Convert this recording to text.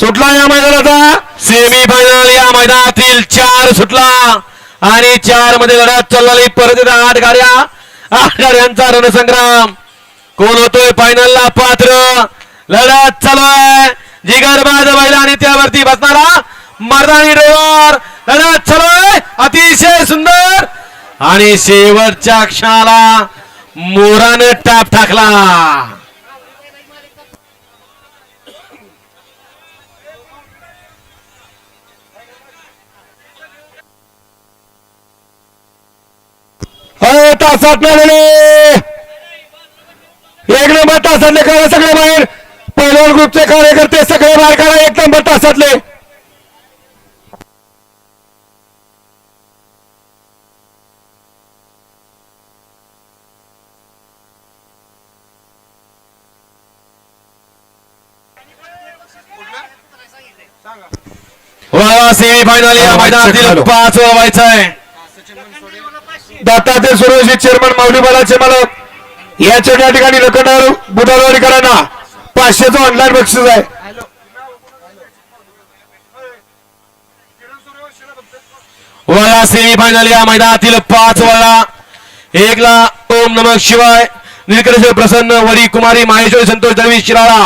सुटला या मैदानाचा? Semi final या मैदानातील चार सुटला. आणि चारमध्ये लढत चाललेली परत आठ गाड्या. आठ गाड्यांचा रणसंग्राम. कोण होतोय फायनलला पात्र. लढत चालू आहे. जिगरबाज महिला आणि त्यावरती बसणारा मर्दानी ड्रायव्हर लढत चालू आहे. अतिशय सुंदर. आणि शेवटच्या क्षणाला मोरानं टाप टाकला. तासात मिळालेले एक नंबर तासातले करा सगळे बाहेर. पहिल्या ग्रुपचे कार्यकर्ते सगळे बाहेर करा एक नंबर तासातले. सेमी फायनल या मैदानातील पाच व्हायचं आहे. दत्ताचे सुरेश चेअरमन माऊली बालाचे मालक याच्या या ठिकाणी लखनदार बुधवारीकरांना पाचशेचं ऑनलाईन बक्षीस आहे. वळा सेमी फायनल या मैदानातील पाच वळा. एकला ओम नमः शिवाय. निलकंठेश्वर प्रसन्न वरी कुमारी माहेश्वरी संतोष दळवी शिराळा.